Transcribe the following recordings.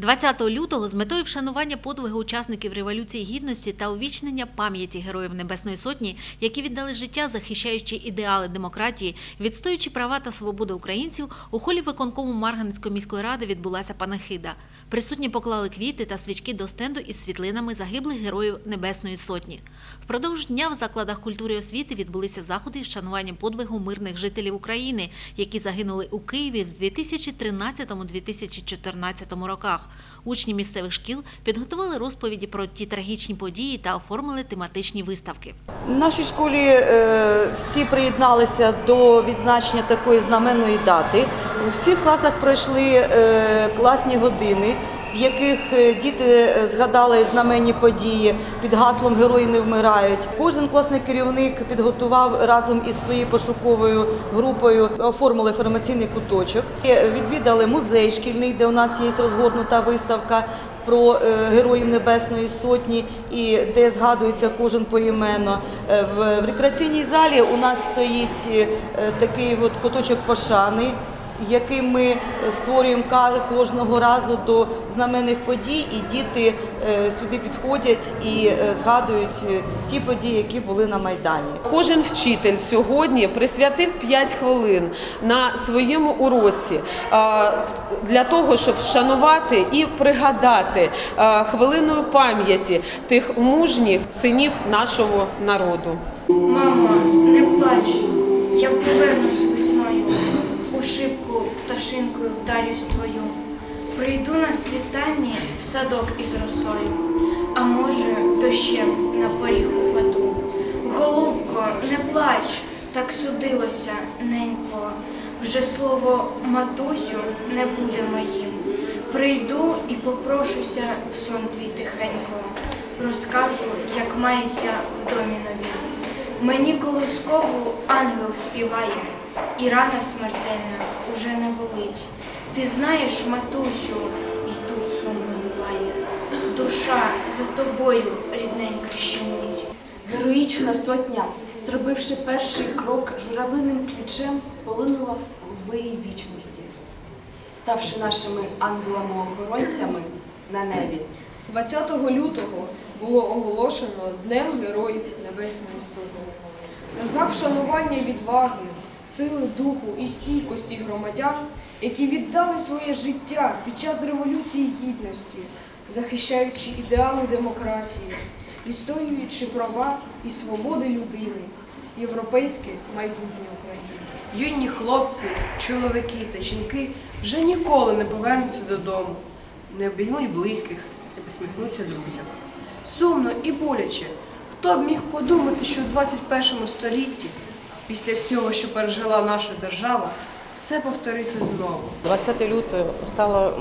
20 лютого з метою вшанування подвигу учасників Революції Гідності та увічнення пам'яті Героїв Небесної Сотні, які віддали життя, захищаючи ідеали демократії, відстоюючи права та свободу українців, у холі виконкому Марганецької міської ради відбулася панахида. Присутні поклали квіти та свічки до стенду із світлинами загиблих героїв Небесної Сотні. Впродовж дня в закладах культури і освіти відбулися заходи вшанування подвигу мирних жителів України, які загинули у Києві в 2013-2014 роках. Учні місцевих шкіл підготували розповіді про ті трагічні події та оформили тематичні виставки. В нашій школі е, всі приєдналися до відзначення такої знаменної дати. У всіх класах пройшли е, класні години, в яких е, діти е, згадали знаменні події під гаслом Герої не вмирають. Кожен класний керівник підготував разом із своєю пошуковою групою, оформили інформаційний куточок. Е, Відвідали музей шкільний, де у нас є розгорнута виставка про героїв Небесної Сотні і де згадується кожен поіменно. В рекреаційній залі у нас стоїть такий от куточок пошани. Яким ми створюємо ка- кожного разу до знаменних подій, і діти е, сюди підходять і е, згадують е, ті події, які були на Майдані. Кожен вчитель сьогодні присвятив 5 хвилин на своєму уроці для того, щоб вшанувати і пригадати хвилиною пам'яті тих мужніх синів нашого народу. Мамо, не плач, я повернусь весною, у шибку пташинкою вдарюсь твою. Прийду на світанні в садок із росою, а може, дощем на поріг упаду. Голубко, не плач, так судилося, ненько. Вже слово матусю не буде моїм. Прийду і попрошуся в сон твій тихенько. Розкажу, як мається в домі новім. Мені колоскову ангел співає, і рана смертельна уже не болить. Ти знаєш, матусю, і тут сумно буває. Душа за тобою рідненька щемить. Героїчна сотня, зробивши перший крок журавлиним ключем, полинула в виї вічності, ставши нашими ангелами-охоронцями на небі. 20 лютого було оголошено Днем Героїв Небесної Сотні. На знак вшанування відваги, сили духу і стійкості громадян, які віддали своє життя під час Революції Гідності, захищаючи ідеали демократії, відстоюючи права і свободи людини, європейське майбутнє України. Юні хлопці, чоловіки та жінки вже ніколи не повернуться додому, не обіймуть близьких, не посміхнуться друзям. Сумно і боляче. Хто б міг подумати, що в 21 столітті, після всього, що пережила наша держава, все повториться знову. 20 лютого стало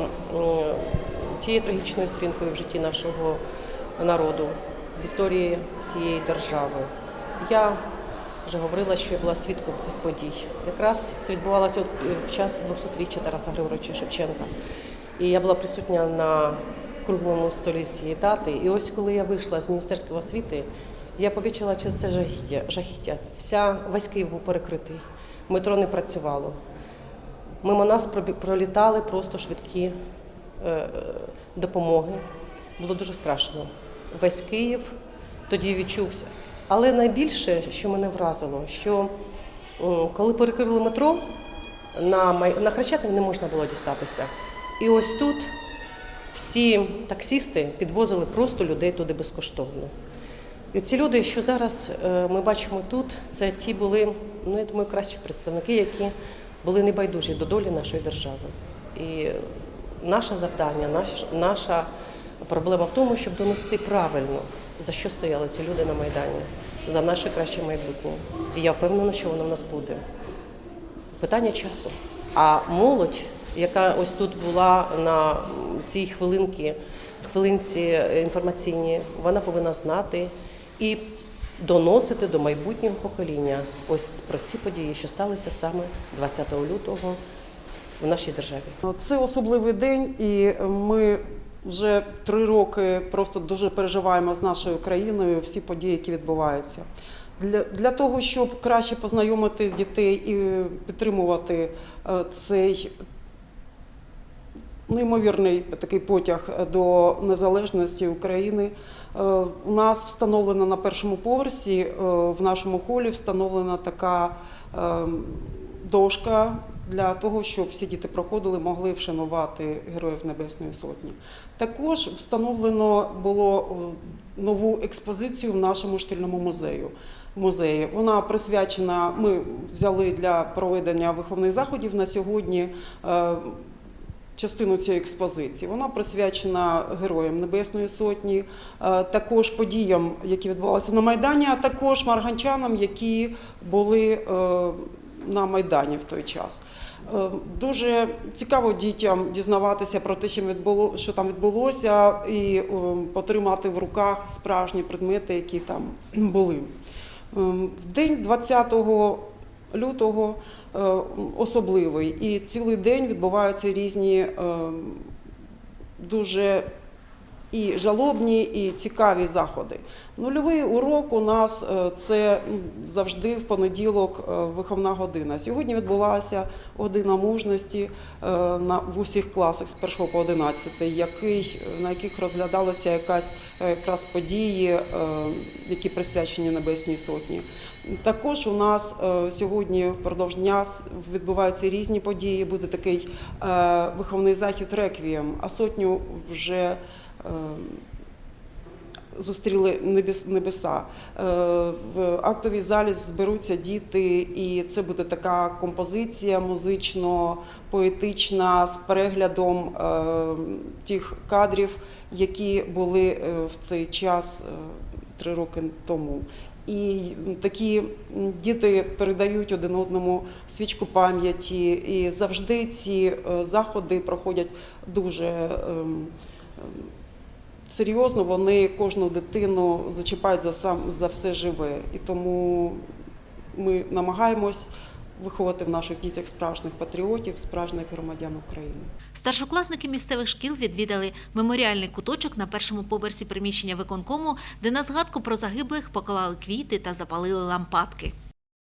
тією трагічною сторінкою в житті нашого народу, в історії всієї держави. Я вже говорила, що я була свідком цих подій. Якраз це відбувалося е, в час 200-річчя Тараса Григоровича Шевченка. І я була присутня на круглому столі цієї дати. І ось коли я вийшла з Міністерства освіти, я побачила через це жахіття. жахіття. Вся весь Київ був перекритий. Метро не працювало. Мимо нас пролітали просто швидкі е, допомоги. Було дуже страшно. Весь Київ тоді відчувся. Але найбільше, що мене вразило, що коли перекрили метро, на, на Хрещатик не можна було дістатися. І ось тут всі таксісти підвозили просто людей туди безкоштовно. І ці люди, що зараз е, ми бачимо тут, це ті були, ну я думаю, кращі представники, які були небайдужі до долі нашої держави. І наше завдання, наш, наша проблема в тому, щоб донести правильно, за що стояли ці люди на Майдані, за наше краще майбутнє. І я впевнена, що воно в нас буде. Питання часу. А молодь, яка ось тут була на цій хвилинці, хвилинці інформаційній, вона повинна знати і доносити до майбутнього покоління ось про ці події, що сталися саме 20 лютого в нашій державі. Це особливий день, і ми вже три роки просто дуже переживаємо з нашою країною всі події, які відбуваються. Для, для того, щоб краще познайомити дітей і підтримувати е, цей неймовірний такий потяг до незалежності України. Е, У нас встановлена на першому поверсі е, в нашому холі встановлена така е, дошка для того, щоб всі діти проходили, могли вшанувати Героїв Небесної Сотні. Також встановлено було е, нову експозицію в нашому шкільному музею. Музеї. Вона присвячена. Ми взяли для проведення виховних заходів на сьогодні е, частину цієї експозиції. Вона присвячена Героям Небесної Сотні, е, також подіям, які відбувалися на Майдані, а також марганчанам, які були е, на Майдані в той час. Е, Дуже цікаво дітям дізнаватися про те, що там відбулося, і потримати в руках справжні предмети, які там були. Ем, В день 20 лютого особливий, і цілий день відбуваються різні ем, дуже і жалобні, і цікаві заходи. Нульовий урок у нас е, це завжди в понеділок е, виховна година. Сьогодні відбулася година мужності е, в усіх класах з 1 по 11, який, на яких розглядалися якась якраз події, які присвячені Небесній Сотні. Також у нас сьогодні впродовж дня відбуваються різні події. Буде такий виховний захід реквієм, а сотню вже зустріли небеса. Е, В актовій залі зберуться діти, і це буде така композиція музично-поетична з переглядом е, тих кадрів, які були е, в цей час е, три роки тому. І такі діти передають один одному свічку пам'яті, і завжди ці заходи проходять дуже ем, ем, серйозно. Вони кожну дитину зачіпають за сам за все живе. І тому ми намагаємось виховати в наших дітях справжніх патріотів, справжніх громадян України. Старшокласники місцевих шкіл відвідали меморіальний куточок на першому поверсі приміщення виконкому, де на згадку про загиблих поклали квіти та запалили лампадки.